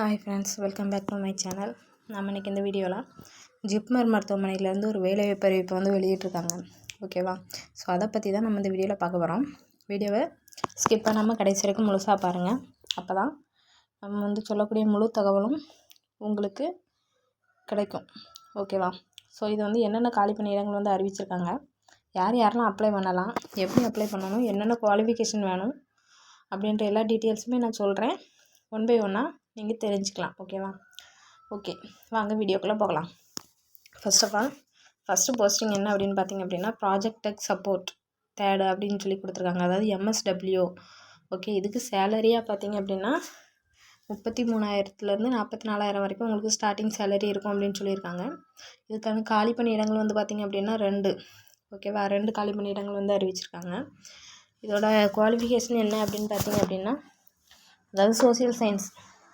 Hi friends welcome back to my channel நம்ம இன்றைக்கி இந்த வீடியோவில் ஜிப்மர் மருத்துவமனையிலேருந்து ஒரு வேலைவாய்ப்பு அறிவிப்பை வந்து வெளியிட்ருக்காங்க ஓகேவா ஸோ அதை பற்றி தான் நம்ம இந்த வீடியோவில் பார்க்க போகிறோம் வீடியோவை ஸ்கிப் பண்ணாமல் கடைசி வரைக்கும் முழுசாக பாருங்கள் அப்போ தான் நம்ம வந்து சொல்லக்கூடிய முழு தகவலும் உங்களுக்கு கிடைக்கும். ஓகேவா ஸோ இது வந்து என்னென்ன காலி பணியிடங்கள் வந்து அறிவிச்சிருக்காங்க. யார் யாரெல்லாம் அப்ளை பண்ணலாம்? எப்படி அப்ளை பண்ணணும்? என்னென்ன குவாலிஃபிகேஷன் வேணும்? அப்படின்ற எல்லா டீட்டெயில்ஸுமே நான் சொல்கிறேன் ஒன் பை ஒன்னாக நீங்கள் தெரிஞ்சுக்கலாம் ஓகேவா ஓகே வாங்க வீடியோக்குள்ளே போகலாம். First of all first posting என்ன அப்படின்னு பார்த்தீங்க அப்படின்னா ப்ராஜெக்ட் டெக் சப்போர்ட் தேர்டு அப்படின்னு சொல்லி கொடுத்துருக்காங்க. அதாவது எம்எஸ்டபிள்யூ ஓகே இதுக்கு சேலரியாக பார்த்தீங்க அப்படின்னா முப்பத்தி மூணாயிரத்துலேருந்து நாற்பத்தி நாலாயிரம் வரைக்கும் உங்களுக்கு ஸ்டார்டிங் சேலரி இருக்கும் அப்படின்னு சொல்லியிருக்காங்க. இதுக்கான காலி பணியிடங்கள் வந்து பார்த்திங்க அப்படின்னா ரெண்டு. ஓகேவா ரெண்டு காலி பணியிடங்கள் வந்து அறிவிச்சிருக்காங்க. இதோட குவாலிஃபிகேஷன் என்ன அப்படின்னு பார்த்தீங்க அப்படின்னா அதாவது சோசியல் சயின்ஸ்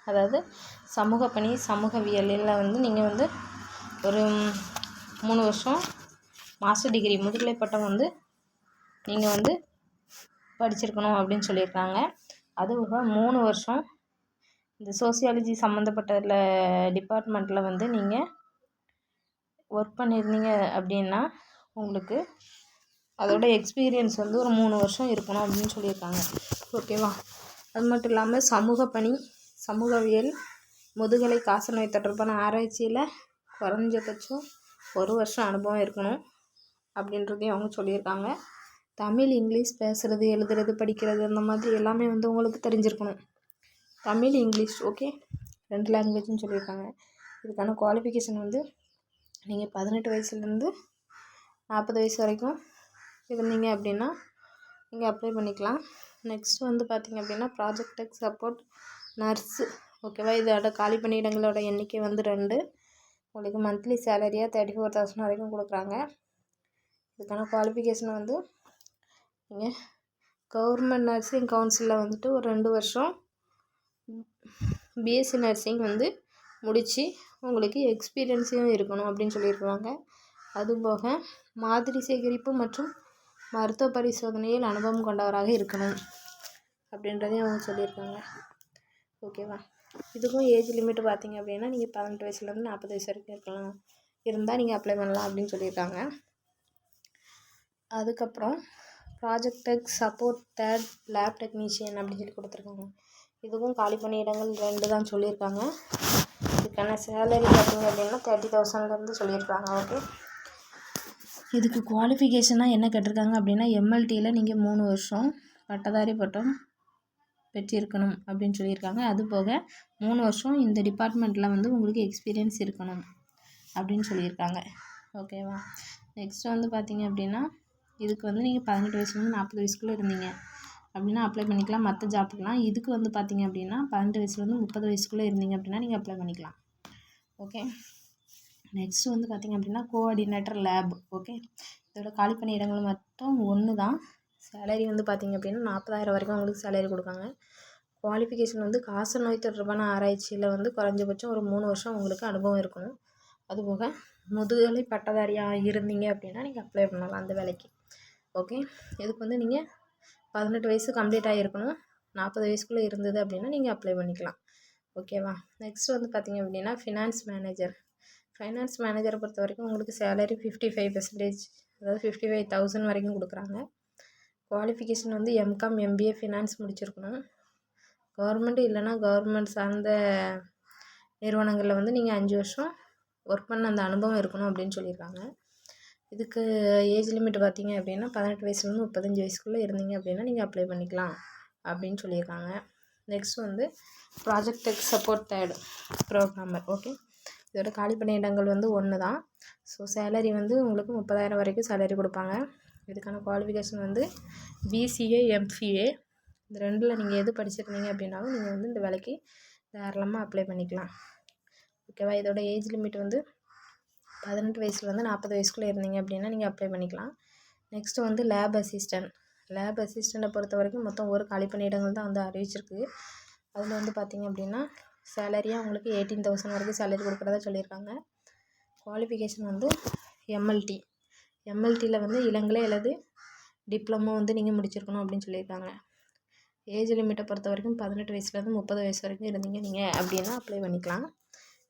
அதாவது சமூக பணி சமூகவியலில் வந்து நீங்கள் வந்து ஒரு மூணு வருஷம் மாஸ்டர் டிகிரி முதுகலை பட்டம் வந்து நீங்கள் வந்து படிச்சிருக்கணும் அப்படின்னு சொல்லியிருக்காங்க. அதுபோக மூணு வருஷம் இந்த சோசியாலஜி சம்மந்தப்பட்ட டிபார்ட்மெண்ட்டில் வந்து நீங்கள் ஒர்க் பண்ணியிருந்தீங்க அப்படின்னா உங்களுக்கு அதோட எக்ஸ்பீரியன்ஸ் வந்து ஒரு மூணு வருஷம் இருக்கணும் அப்படின்னு சொல்லியிருக்காங்க. ஓகேவா அது மட்டும் இல்லாமல் சமூக பணி சமூகவியல் முதுகலை காசநோய் தொடர்பான ஆராய்ச்சியில் குறைஞ்சபட்சம் ஒரு வருஷம் அனுபவம் இருக்கணும் அப்படின்றதையும் அவங்க சொல்லியிருக்காங்க. தமிழ் இங்கிலீஷ் பேசுகிறது எழுதுறது படிக்கிறது அந்த மாதிரி எல்லாமே வந்து உங்களுக்கு தெரிஞ்சிருக்கணும். Tamil English okay? ரெண்டு லாங்குவேஜ்னு சொல்லியிருக்காங்க. இதுக்கான குவாலிஃபிகேஷன் வந்து நீங்கள் பதினெட்டு வயசுலேருந்து நாற்பது வயசு வரைக்கும் இருந்தீங்க அப்படின்னா நீங்கள் அப்ளை பண்ணிக்கலாம். நெக்ஸ்ட் வந்து பார்த்திங்க அப்படின்னா ப்ராஜெக்ட் டெக் சப்போர்ட் நர்ஸு. ஓகேவா? இதோட காலி பணியிடங்களோட எண்ணிக்கை வந்து ரெண்டு. உங்களுக்கு மந்த்லி சேலரியாக தேர்ட்டி ஃபோர் தௌசண்ட் வரைக்கும் கொடுக்குறாங்க. இதுக்கான குவாலிஃபிகேஷன் வந்து நீங்கள் கவர்மெண்ட் நர்சிங் கவுன்சிலில் வந்துட்டு ஒரு ரெண்டு வருஷம் பிஎஸ்சி நர்சிங் வந்து முடித்து உங்களுக்கு எக்ஸ்பீரியன்ஸையும் இருக்கணும் அப்படின்னு சொல்லியிருக்காங்க அதுபோக மாதிரி சேகரிப்பு மற்றும் மருத்துவ பரிசோதனையில் அனுபவம் கொண்டவராக இருக்கணும் அப்படின்றதையும் அவங்க சொல்லியிருக்காங்க. ஓகேவா? இதுக்கும் ஏஜ் லிமிட் பார்த்திங்க அப்படின்னா நீங்கள் பதினெட்டு வயசுலேருந்து நாற்பது வயசு வரைக்கும் இருக்கலாம். இருந்தால் நீங்கள் அப்ளை பண்ணலாம் அப்படின்னு சொல்லியிருக்காங்க. அதுக்கப்புறம் project tech support third lab technician அப்படின்னு சொல்லி கொடுத்துருக்காங்க. இதுக்கும் காலி பணியிடங்கள் ரெண்டு தான் சொல்லியிருக்காங்க. இதுக்கான சேலரி பார்த்திங்க அப்படின்னா தேர்ட்டி தௌசண்ட்லேருந்து சொல்லியிருக்காங்க. ஓகே. இதுக்கு குவாலிஃபிகேஷனாக என்ன கேட்டிருக்காங்க அப்படின்னா எம்எல்டியில் நீங்கள் மூணு வருஷம் பட்டதாரி பட்டம் பெற்றிருக்கணும் அப்படின்னு சொல்லியிருக்காங்க. அது போக மூணு வருஷம் இந்த டிபார்ட்மெண்ட்டில் வந்து உங்களுக்கு எக்ஸ்பீரியன்ஸ் இருக்கணும் அப்படின்னு சொல்லியிருக்காங்க. ஓகேவா நெக்ஸ்ட் வந்து பார்த்தீங்க அப்படின்னா இதுக்கு வந்து நீங்கள் பதினெட்டு வயசுலேருந்து நாற்பது வயசுக்குள்ளே இருந்தீங்க. அப்படின்னா அப்ளை பண்ணிக்கலாம். மற்ற ஜாப்புக்கெலாம் இதுக்கு வந்து பார்த்தீங்க அப்படின்னா பதினெட்டு வயசுலேருந்து முப்பது வயசுக்குள்ளே இருந்தீங்க அப்படின்னா நீங்கள் அப்ளை பண்ணிக்கலாம். ஓகே நெக்ஸ்ட்டு வந்து பார்த்திங்க அப்படின்னா கோஆர்டினேட்டர் லேப் ஓகே இதோட காலி பணியிடங்கள் மட்டும் ஒன்று தான் சேலரி வந்து பார்த்திங்க அப்படின்னா நாற்பதாயிரம் வரைக்கும் அவங்களுக்கு சேலரி கொடுக்காங்க குவாலிஃபிகேஷன் வந்து காச நோய் தொடர்பான ஆராய்ச்சியில் வந்து குறைஞ்சபட்சம் ஒரு மூணு வருஷம் உங்களுக்கு அனுபவம் இருக்கணும். அதுபோக முதுகலை பட்டதாரியாக இருந்தீங்க அப்படின்னா நீங்கள் அப்ளை பண்ணலாம் அந்த வேலைக்கு. ஓகே இதுக்கு வந்து நீங்கள் பதினெட்டு வயசு கம்ப்ளீட் ஆகிருக்கணும் நாற்பது வயசுக்குள்ளே இருந்தது அப்படின்னா நீங்கள் அப்ளை பண்ணிக்கலாம். ஓகேவா நெக்ஸ்ட் வந்து பார்த்திங்க அப்படின்னா ஃபினான்ஸ் மேனேஜர் ஃபைனான்ஸ் மேனேஜரை பொறுத்த வரைக்கும் உங்களுக்கு சேலரி ஃபிஃப்டி ஃபைவ் பர்சன்டேஜ் அதாவது ஃபிஃப்டி ஃபைவ் தௌசண்ட் வரைக்கும் கொடுக்குறாங்க. குவாலிஃபிகேஷன் வந்து எம்காம் எம்பிஏ ஃபினான்ஸ் முடிச்சிருக்கணும். கவர்மெண்ட் இல்லைனா கவர்மெண்ட் சார்ந்த நிறுவனங்களில் வந்து நீங்கள் அஞ்சு வருஷம் ஒர்க் பண்ண அந்த அனுபவம் இருக்கணும் அப்படின்னு சொல்லியிருக்காங்க. இதுக்கு ஏஜ் லிமிட் பார்த்தீங்க அப்படின்னா பதினெட்டு வயசுலேருந்து முப்பத்தஞ்சு வயசுக்குள்ளே இருந்தீங்க அப்படின்னா நீங்கள் அப்ளை பண்ணிக்கலாம் அப்படின்னு சொல்லியிருக்காங்க. நெக்ஸ்ட் வந்து project tech support third programmer okay இதோட காலி பணியிடங்கள் வந்து ஒன்று தான் ஸோ சேலரி வந்து உங்களுக்கு முப்பதாயிரம் வரைக்கும் சேலரி கொடுப்பாங்க. இதுக்கான குவாலிஃபிகேஷன் வந்து பிசிஏ எம்சிஏ இந்த ரெண்டில் நீங்கள் எது படிச்சிருந்தீங்க அப்படின்னாலும் நீங்கள் வந்து இந்த வேலைக்கு தாராளமாக அப்ளை பண்ணிக்கலாம். ஓகேவா இதோட ஏஜ் லிமிட் வந்து பதினெட்டு வயசுலேருந்து நாற்பது வயசுக்குள்ளே இருந்தீங்க அப்படின்னா நீங்கள் அப்ளை பண்ணிக்கலாம். நெக்ஸ்ட்டு வந்து லேப் அசிஸ்டன்ட் லேப் அசிஸ்டண்ட்டை பொறுத்த வரைக்கும் மொத்தம் ஒரு காலி பணியிடங்கள் தான் வந்து அறிவிச்சிருக்கு. அதில் வந்து பார்த்திங்க அப்படின்னா சேலரியாக உங்களுக்கு எயிட்டீன் தௌசண்ட் வரைக்கும் சேலரி கொடுக்குறதா சொல்லியிருக்காங்க. குவாலிஃபிகேஷன் வந்து எம்எல்டி எம்எல்டியில் வந்து இளங்கலை அல்லது டிப்ளமோ வந்து நீங்கள் முடிச்சிருக்கணும் அப்படின்னு சொல்லியிருக்காங்க. ஏஜ் லிமிட்டை பொறுத்த வரைக்கும் பதினெட்டு வயசுலேருந்து முப்பது வயசு வரைக்கும் இருந்தீங்க நீங்கள் அப்படின்னா அப்ளை பண்ணிக்கலாம்.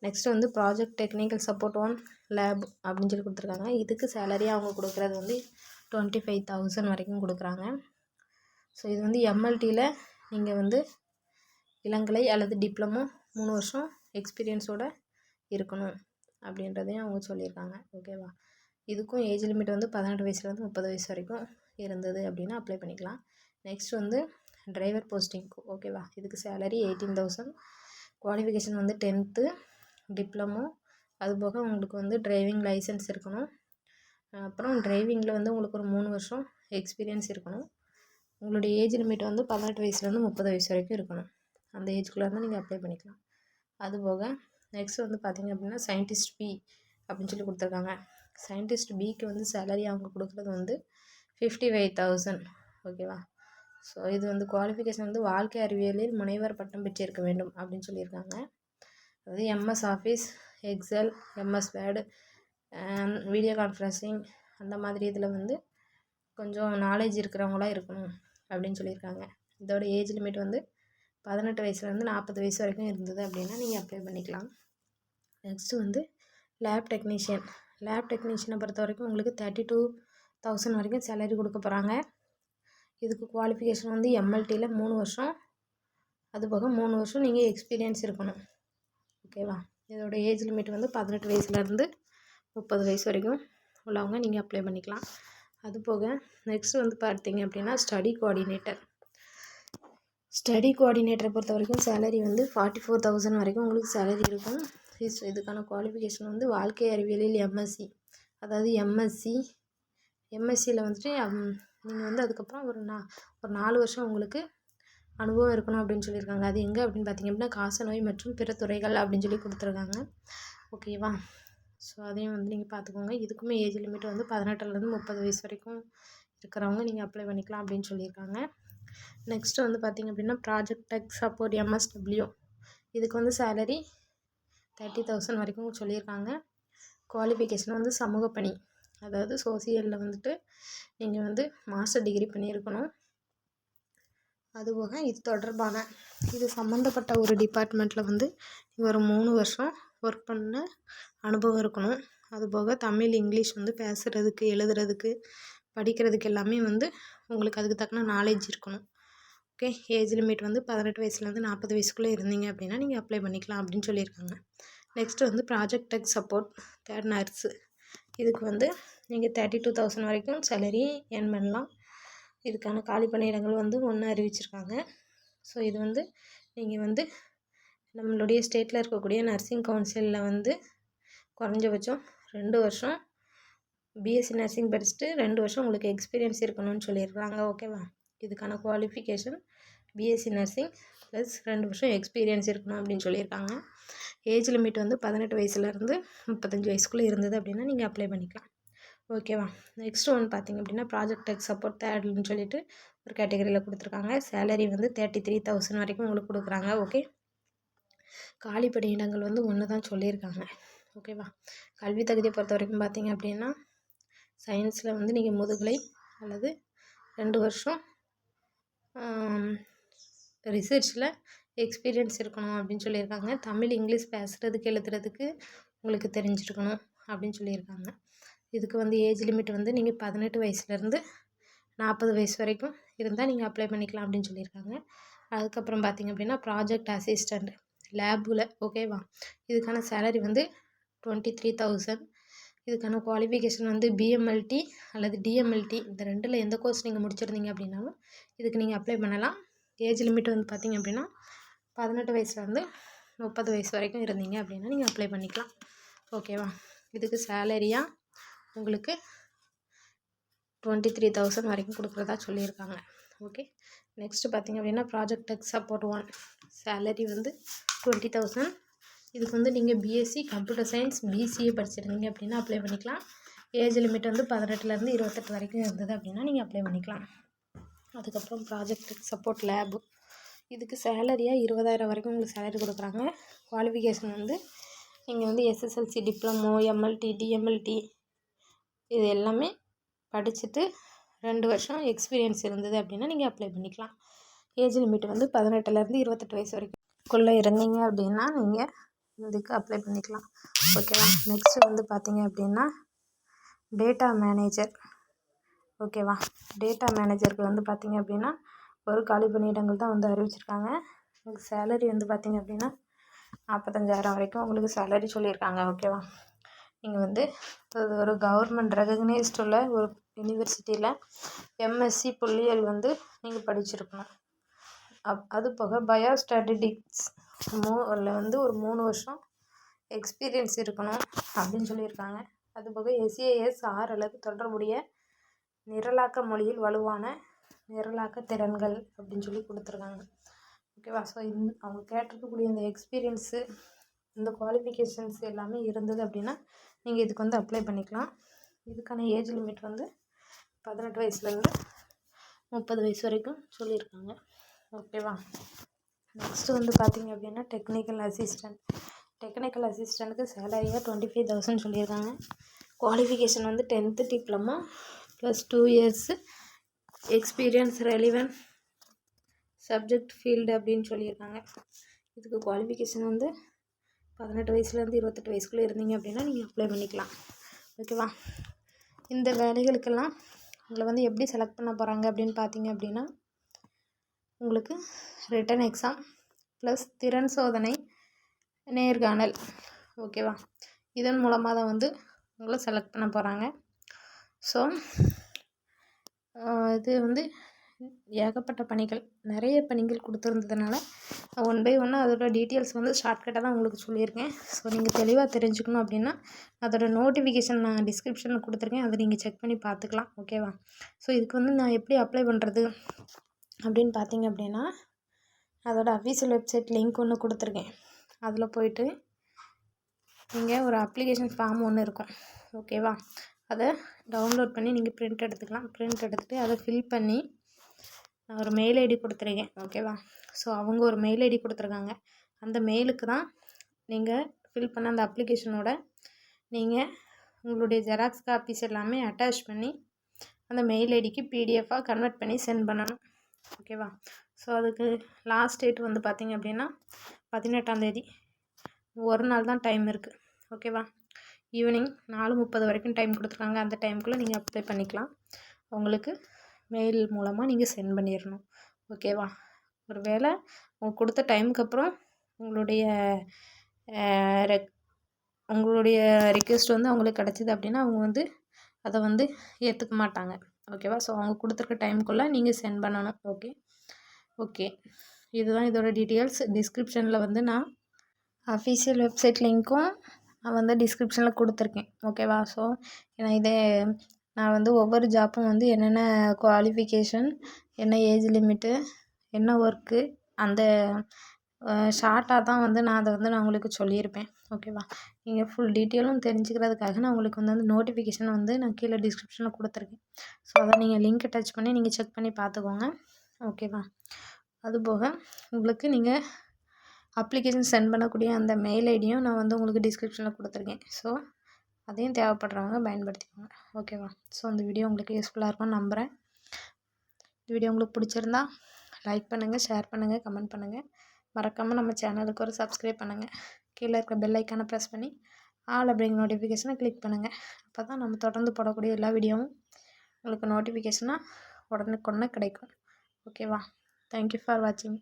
நெக்ஸ்ட் வந்து project technical support one lab அப்படின்னு சொல்லி கொடுத்துருக்காங்க. இதுக்கு சேலரி அவங்க கொடுக்குறது வந்து டுவெண்ட்டி ஃபைவ் தௌசண்ட் வரைக்கும் கொடுக்குறாங்க. ஸோ இது வந்து எம்எல்டியில் நீங்கள் வந்து இளங்கலை அல்லது டிப்ளமோ மூணு வருஷம் எக்ஸ்பீரியன்ஸோடு இருக்கணும் அப்படின்றதையும் அவங்க சொல்லியிருக்காங்க. ஓகேவா இதுக்கும் ஏஜ் லிமிட் வந்து பதினெட்டு வயசுலேருந்து முப்பது வயசு வரைக்கும் இருந்தது அப்படின்னா அப்ளை பண்ணிக்கலாம். நெக்ஸ்ட் வந்து டிரைவர் போஸ்டிங் ஓகேவா இதுக்கு சேலரி எயிட்டீன் தௌசண்ட் குவாலிஃபிகேஷன் வந்து டென்த்து டிப்ளமோ அதுபோக உங்களுக்கு வந்து டிரைவிங் லைசன்ஸ் இருக்கணும். அப்புறம் டிரைவிங்கில் வந்து உங்களுக்கு ஒரு மூணு வருஷம் எக்ஸ்பீரியன்ஸ் இருக்கணும். உங்களுடைய ஏஜ் லிமிட் வந்து பதினெட்டு வயசுலேருந்து முப்பது வயசு வரைக்கும் இருக்கணும். அந்த ஏஜ்குள்ளே இருந்தால் நீங்கள் அப்ளை பண்ணிக்கலாம். அதுபோக நெக்ஸ்ட் வந்து பார்த்திங்க அப்படின்னா சயின்டிஸ்ட் பி அப்படின்னு சொல்லி கொடுத்துருக்காங்க. சயின்டிஸ்ட் பிக்கு வந்து சேலரி அவங்க கொடுக்குறது வந்து ஃபிஃப்டி ஃபைவ் தௌசண்ட் ஓகேவா ஸோ இது வந்து குவாலிஃபிகேஷன் வந்து வாழ்க்கை அறிவியலில் முனைவர் பட்டம் பெற்றிருக்க வேண்டும் அப்படின்னு சொல்லியிருக்காங்க. அதாவது MS office excel MS word video conferencing அந்த மாதிரி இதில் வந்து கொஞ்சம் நாலேஜ் இருக்கிறவங்களாம் இருக்கணும் அப்படின்னு சொல்லியிருக்காங்க. இதோட ஏஜ் லிமிட் வந்து பதினெட்டு வயசுலேருந்து நாற்பது வயசு வரைக்கும் இருந்தது அப்படின்னா நீங்கள் அப்ளை பண்ணிக்கலாம். நெக்ஸ்ட்டு வந்து லேப் டெக்னீஷியன் லேப் டெக்னீஷியனை பொறுத்த வரைக்கும் உங்களுக்கு தேர்ட்டி டூ தௌசண்ட் வரைக்கும் சேலரி கொடுக்க போகிறாங்க இதுக்கு குவாலிஃபிகேஷன் வந்து எம்எல்டியில் மூணு வருஷம். அது போக மூணு வருஷம் நீங்கள் எக்ஸ்பீரியன்ஸ் இருக்கணும். ஓகேவா இதோட ஏஜ் லிமிட் வந்து பதினெட்டு வயசுலேருந்து முப்பது வயசு வரைக்கும் உள்ளவங்க நீங்கள் அப்ளை பண்ணிக்கலாம். அது போக நெக்ஸ்ட் வந்து பார்த்தீங்க அப்படின்னா ஸ்டடி கோஆர்டினேட்டர் ஸ்டடி கோஆர்டினேட்டரை பொறுத்த வரைக்கும் சேலரி வந்து ஃபார்ட்டி ஃபோர் தௌசண்ட் வரைக்கும் உங்களுக்கு சேலரி இருக்கும். இஸ் இதுக்கான குவாலிஃபிகேஷன் வந்து வாழ்க்கை அறிவியலில் எம்எஸ்சி அதாவது எம்எஸ்சி எம்எஸ்சியில் வந்துட்டு நீங்கள் வந்து அதுக்கப்புறம் ஒரு நா ஒரு நாலு வருஷம் உங்களுக்கு அனுபவம் இருக்கணும் அப்படின்னு சொல்லியிருக்காங்க. அது எங்கே அப்படின்னு பார்த்தீங்க அப்படின்னா காசநோய் மற்றும் பிற துறைகள் அப்படின்னு சொல்லி கொடுத்துருக்காங்க. ஓகேவா ஸோ அதையும் வந்து நீங்கள் பார்த்துக்கோங்க. இதுக்குமே ஏஜ் லிமிட் வந்து பதினெட்டுலேருந்து முப்பது வயசு வரைக்கும் இருக்கிறவங்க நீங்கள் அப்ளை பண்ணிக்கலாம் அப்படின்னு சொல்லியிருக்காங்க. நெக்ஸ்ட்டு வந்து பார்த்திங்க அப்படின்னா ப்ராஜெக்ட் டெக் சப்போர்ட் எம்எஸ்டபிள்யூ இதுக்கு வந்து சேலரி தேர்ட்டி தௌசண்ட் வரைக்கும் சொல்லியிருக்காங்க. குவாலிஃபிகேஷன் வந்து சமூக பணி. அதாவது சோசியலில் வந்துட்டு நீங்கள் வந்து மாஸ்டர் டிகிரி பண்ணியிருக்கணும். அதுபோக இது தொடர்பான இது சம்மந்தப்பட்ட ஒரு டிபார்ட்மெண்ட்டில் வந்து நீங்கள் ஒரு மூணு வருஷம் ஒர்க் பண்ண அனுபவம் இருக்கணும். அதுபோக தமிழ் இங்கிலீஷ் வந்து பேசுகிறதுக்கு எழுதுறதுக்கு படிக்கிறதுக்கு எல்லாமே வந்து உங்களுக்கு அதுக்கு தக்கன நாலேஜ் இருக்கணும். ஓகே ஏஜ் லிமிட் வந்து பதினெட்டு வயசுலேருந்து நாற்பது வயசுக்குள்ளே இருந்தீங்க அப்படின்னா நீங்கள் அப்ளை பண்ணிக்கலாம் அப்படின்னு சொல்லியிருக்காங்க. நெக்ஸ்ட்டு வந்து project tech support third nurse இதுக்கு வந்து நீங்கள் தேர்ட்டி டூ தௌசண்ட் வரைக்கும் சேலரி ஏர்ன் பண்ணலாம். இதுக்கான காலி பணியிடங்கள் வந்து ஒன்று அறிவிச்சிருக்காங்க. ஸோ இது வந்து நீங்கள் வந்து நம்மளுடைய ஸ்டேட்டில் இருக்கக்கூடிய நர்சிங் கவுன்சிலில் வந்து குறைஞ்சபட்சம் ரெண்டு வருஷம் பிஎஸ்சி நர்சிங் படிச்சுட்டு ரெண்டு வருஷம் உங்களுக்கு எக்ஸ்பீரியன்ஸ் இருக்கணும்னு சொல்லியிருக்காங்க. ஓகேவா இதுக்கான குவாலிஃபிகேஷன் பிஎஸ்சி நர்சிங் ப்ளஸ் ரெண்டு வருஷம் எக்ஸ்பீரியன்ஸ் இருக்கணும் அப்படின்னு சொல்லியிருக்காங்க. ஏஜ் லிமிட் வந்து பதினெட்டு வயசுலேருந்து முப்பத்தஞ்சு வயசுக்குள்ளே இருந்தது அப்படின்னா நீங்கள் அப்ளை பண்ணிக்கலாம். ஓகேவா நெக்ஸ்ட் ஒன் பார்த்திங்க அப்படின்னா ப்ராஜெக்ட் டெக் சப்போர்ட் தேர்ட்னு சொல்லிட்டு ஒரு கேட்டகரியில் கொடுத்துருக்காங்க. சேலரி வந்து தேர்ட்டி த்ரீ தௌசண்ட் வரைக்கும் உங்களுக்கு கொடுக்குறாங்க. ஓகே காலி பணியிடங்கள் வந்து ஒன்று தான் சொல்லியிருக்காங்க ஓகேவா கல்வி தகுதியை பொறுத்த வரைக்கும் பார்த்தீங்க அப்படின்னா சயின்ஸில் வந்து நீங்கள் முதுகலை அல்லது ரெண்டு வருஷம் ரிசர்ச்சில் எக்ஸ்பீரியன்ஸ் இருக்கணும் அப்படின்னு சொல்லியிருக்காங்க. தமிழ் இங்கிலீஷ் பேசுகிறதுக்கு எழுதுறதுக்கு உங்களுக்கு தெரிஞ்சிருக்கணும் அப்படின்னு சொல்லியிருக்காங்க. இதுக்கு வந்து ஏஜ் லிமிட் வந்து நீங்கள் பதினெட்டு வயசுலேருந்து நாற்பது வயசு வரைக்கும் இருந்தால் நீங்கள் அப்ளை பண்ணிக்கலாம் அப்படின்னு சொல்லியிருக்காங்க. அதுக்கப்புறம் பார்த்திங்க அப்படின்னா ப்ராஜெக்ட் அசிஸ்டண்ட் லேபில் ஓகேவா இதுக்கான சேலரி வந்து டுவெண்ட்டி த்ரீ தௌசண்ட் இதுக்கான குவாலிஃபிகேஷன் வந்து பிஎம்எல்டி அல்லது டிஎம்எல்டி இந்த ரெண்டில் எந்த கோர்ஸ் நீங்கள் முடிச்சிருந்தீங்க அப்படின்னாலும் இதுக்கு நீங்கள் அப்ளை பண்ணலாம். ஏஜ் லிமிட் வந்து பார்த்திங்க அப்படின்னா பதினெட்டு வயசுலேருந்து முப்பது வயசு வரைக்கும் இருந்தீங்க அப்படின்னா நீங்கள் அப்ளை பண்ணிக்கலாம். ஓகேவா இதுக்கு சேலரியாக உங்களுக்கு டுவெண்ட்டி த்ரீ தௌசண்ட் வரைக்கும் கொடுக்குறதா சொல்லியிருக்காங்க. ஓகே நெக்ஸ்ட்டு பார்த்திங்க அப்படின்னா project tech support one salary வந்து டுவெண்ட்டி தௌசண்ட் இதுக்கு வந்து நீங்கள் பிஎஸ்சி கம்ப்யூட்டர் சயின்ஸ் பிசிஏ படிச்சிருந்தீங்க அப்படின்னா அப்ளை பண்ணிக்கலாம். ஏஜ் லிமிட் வந்து பதினெட்டுலேருந்து இருபத்தெட்டு வரைக்கும் இருந்தது அப்படின்னா நீங்கள் அப்ளை பண்ணிக்கலாம். அதுக்கப்புறம் ப்ராஜெக்ட் சப்போர்ட் லேபு இதுக்கு சேலரியாக இருபதாயிரம் வரைக்கும் உங்களுக்கு சேலரி கொடுக்குறாங்க. குவாலிஃபிகேஷன் வந்து நீங்கள் வந்து எஸ்எஸ்எல்சி டிப்ளமோ எம்எல்டி டிஎம்எல்டி இது எல்லாமே படிச்சுட்டு ரெண்டு வருஷம் எக்ஸ்பீரியன்ஸ் இருந்தது அப்படின்னா நீங்கள் அப்ளை பண்ணிக்கலாம். ஏஜ் லிமிட் வந்து பதினெட்டுலேருந்து இருபத்தெட்டு வயசு வரைக்கும்குள்ளே இருந்தீங்க அப்படின்னா நீங்கள் இதுக்கு அப்ளை பண்ணிக்கலாம். ஓகேவா நெக்ஸ்ட்டு வந்து பார்த்தீங்க அப்படின்னா டேட்டா மேனேஜர் ஓகேவா டேட்டா மேனேஜருக்கு வந்து பார்த்தீங்க அப்படின்னா ஒரு காலி பணியிடங்கள் தான் வந்து அறிவிச்சிருக்காங்க. உங்களுக்கு சேலரி வந்து பார்த்தீங்க அப்படின்னா நாற்பத்தஞ்சாயிரம் வரைக்கும் உங்களுக்கு சேலரி சொல்லியிருக்காங்க. ஓகேவா நீங்கள் வந்து அது ஒரு கவர்மெண்ட் ரெகக்னைஸ்டு உள்ள ஒரு யூனிவர்சிட்டியில் எம்எஸ்சி புள்ளியல் வந்து நீங்கள் படிச்சிருக்கணும். அப் அது போக மூ மூல வந்து ஒரு மூணு வருஷம் எக்ஸ்பீரியன்ஸ் இருக்கணும் அப்படின்னு சொல்லியிருக்காங்க. அதுபோக எஸ்ஏஎஸ் ஆறு அல்லது தொடர்புடைய நிரலாக்க மொழியில் வலுவான நிரலாக்க திறன்கள் அப்படின்னு சொல்லி கொடுத்துருக்காங்க. ஓகேவா ஸோ இந் அவங்க கேட்டிருக்கக்கூடிய இந்த எக்ஸ்பீரியன்ஸு இந்த குவாலிஃபிகேஷன்ஸ் எல்லாமே இருந்தது அப்படின்னா நீங்கள் இதுக்கு வந்து அப்ளை பண்ணிக்கலாம். இதுக்கான ஏஜ் லிமிட் வந்து பதினெட்டு வயசுலேருந்து முப்பது வயசு வரைக்கும் சொல்லியிருக்காங்க. ஓகேவா நெக்ஸ்ட்டு வந்து பார்த்திங்க அப்படின்னா டெக்னிக்கல் அசிஸ்டண்ட் டெக்னிக்கல் அசிஸ்டண்ட்டுக்கு சேலரியாக டுவெண்ட்டி ஃபைவ் தௌசண்ட் சொல்லியிருக்காங்க. குவாலிஃபிகேஷன் வந்து tenth diploma plus two years experience relevant subject field அப்படின்னு சொல்லியிருக்காங்க. இதுக்கு குவாலிஃபிகேஷன் வந்து பதினெட்டு வயசுலேருந்து இருபத்தெட்டு வயசுக்குள்ளே இருந்தீங்க அப்படின்னா நீங்கள் அப்ளை பண்ணிக்கலாம். ஓகேவா இந்த வேலைகளுக்கெல்லாம் உங்களை வந்து எப்படி செலக்ட் பண்ண போகிறாங்க அப்படின்னு பார்த்தீங்க அப்படின்னா உங்களுக்கு ரிட்டன் எக்ஸாம் ப்ளஸ் திறன் சோதனை நேர்காணல். ஓகேவா இதன் மூலமாக தான் வந்து உங்களை செலக்ட் பண்ண போகிறாங்க ஸோ இது வந்து ஏகப்பட்ட பணிகள். நிறைய பணிகள் கொடுத்துருந்ததுனால ஒன் பை ஒன்று அதோட டீட்டெயில்ஸ் வந்து ஷார்ட்கட்டாக தான் உங்களுக்கு சொல்லியிருக்கேன். ஸோ நீங்கள் தெளிவாக தெரிஞ்சுக்கணும் அப்படின்னா அதோட நோட்டிஃபிகேஷன் நான் டிஸ்கிரிப்ஷனில் கொடுத்துருக்கேன். அதை நீங்கள் செக் பண்ணி பார்த்துக்கலாம். ஓகேவா ஸோ இதுக்கு வந்து நான் எப்படி அப்ளை பண்ணுறது அப்படின்னு பார்த்தீங்க அப்படின்னா அதோட அஃபீஷியல் வெப்சைட் லிங்க் ஒன்று கொடுத்துருக்கேன். அதில் போயிட்டு நீங்கள் ஒரு அப்ளிகேஷன் ஃபார்ம் ஒன்று இருக்கும். ஓகேவா அதை டவுன்லோட் பண்ணி நீங்கள் ப்ரிண்ட் எடுத்துக்கலாம். ப்ரிண்ட் எடுத்துகிட்டு அதை ஃபில் பண்ணி நான் ஒரு மெயில் ஐடி கொடுத்துருக்கேன். ஓகேவா ஸோ அவங்க ஒரு மெயில் ஐடி கொடுத்துருக்காங்க. அந்த மெயிலுக்கு தான் நீங்கள் ஃபில் பண்ண அந்த அப்ளிகேஷனோட நீங்கள் உங்களுடைய ஜெராக்ஸ் காப்பீஸ் எல்லாமே அட்டாச் பண்ணி அந்த மெயில் ஐடிக்கு பிடிஎஃபாக கன்வெர்ட் பண்ணி சென்ட் பண்ணணும். ஓகேவா ஸோ அதுக்கு லாஸ்ட் டேட் வந்து பார்த்திங்க அப்படின்னா பதினெட்டாந்தேதி ஒரு நாள் தான் டைம் இருக்குது ஓகேவா ஈவினிங் நாலு முப்பது வரைக்கும் டைம் கொடுத்துருக்காங்க. அந்த டைமுக்குள்ளே நீங்கள் அப்ளை பண்ணிக்கலாம். உங்களுக்கு மெயில் மூலமாக நீங்கள் சென்ட் பண்ணிடணும் ஓகேவா ஒரு வேளை அவங்க கொடுத்த டைமுக்கு அப்புறம் உங்களுடைய ரெக் உங்களுடைய ரிக்வெஸ்ட் வந்து அவங்களுக்கு கிடச்சிது அப்படின்னா அவங்க வந்து அதை வந்து ஏற்றுக்க மாட்டாங்க. ஓகேவா ஸோ அவங்க கொடுத்துருக்க டைமுக்குள்ளே நீங்கள் சென்ட் பண்ணணும். ஓகே ஓகே இதுதான் இதோட டீட்டெயில்ஸ் டிஸ்கிரிப்ஷனில் வந்து நான் அஃபீஷியல் வெப்சைட் லிங்க்கும் நான் வந்து டிஸ்கிரிப்ஷனில் கொடுத்துருக்கேன். ஓகேவா ஸோ ஏன்னா இதே நான் வந்து ஒவ்வொரு ஜாப்பும் வந்து என்னென்ன குவாலிஃபிகேஷன் என்ன ஏஜ் லிமிட்டு என்ன ஒர்க்கு அந்த ஷார்ட்டாக தான் வந்து நான் அதை வந்து நான் உங்களுக்கு சொல்லியிருப்பேன். ஓகேவா நீங்கள் ஃபுல் டீட்டெயிலும் தெரிஞ்சுக்கிறதுக்காக நான் உங்களுக்கு வந்து அந்த நோட்டிஃபிகேஷன் வந்து நான் கீழே டிஸ்கிரிப்ஷனில் கொடுத்துருக்கேன். ஸோ அதை நீங்கள் லிங்க்கை டச் பண்ணி நீங்கள் செக் பண்ணி பார்த்துக்கோங்க. ஓகேவா அதுபோக உங்களுக்கு நீங்கள் அப்ளிகேஷன் சென்ட் பண்ணக்கூடிய அந்த மெயில் ஐடியும் நான் வந்து உங்களுக்கு டிஸ்கிரிப்ஷனில் கொடுத்துருக்கேன். ஸோ அதையும் தேவைப்படுறவங்க பயன்படுத்திக்கோங்க. ஓகேவா ஸோ இந்த வீடியோ உங்களுக்கு யூஸ்ஃபுல்லாக இருக்கும்னு நம்புகிறேன் இந்த வீடியோ உங்களுக்கு பிடிச்சிருந்தா லைக் பண்ணுங்கள் ஷேர் பண்ணுங்கள் கமெண்ட் பண்ணுங்கள் மறக்காமல் நம்ம சேனலுக்கு ஒரு சப்ஸ்கிரைப் பண்ணுங்கள் கீழே இருக்கிற பெல் ஐக்கானை ப்ரெஸ் பண்ணி ஆல் அப்படிங்கிற நோட்டிஃபிகேஷனை கிளிக் பண்ணுங்கள் அப்போ தான் நம்ம தொடர்ந்து போடக்கூடிய எல்லா வீடியோவும் உங்களுக்கு நோட்டிஃபிகேஷனாக உடனுக்குடனே கிடைக்கும். ஓகேவா தேங்க்யூ ஃபார் வாட்சிங்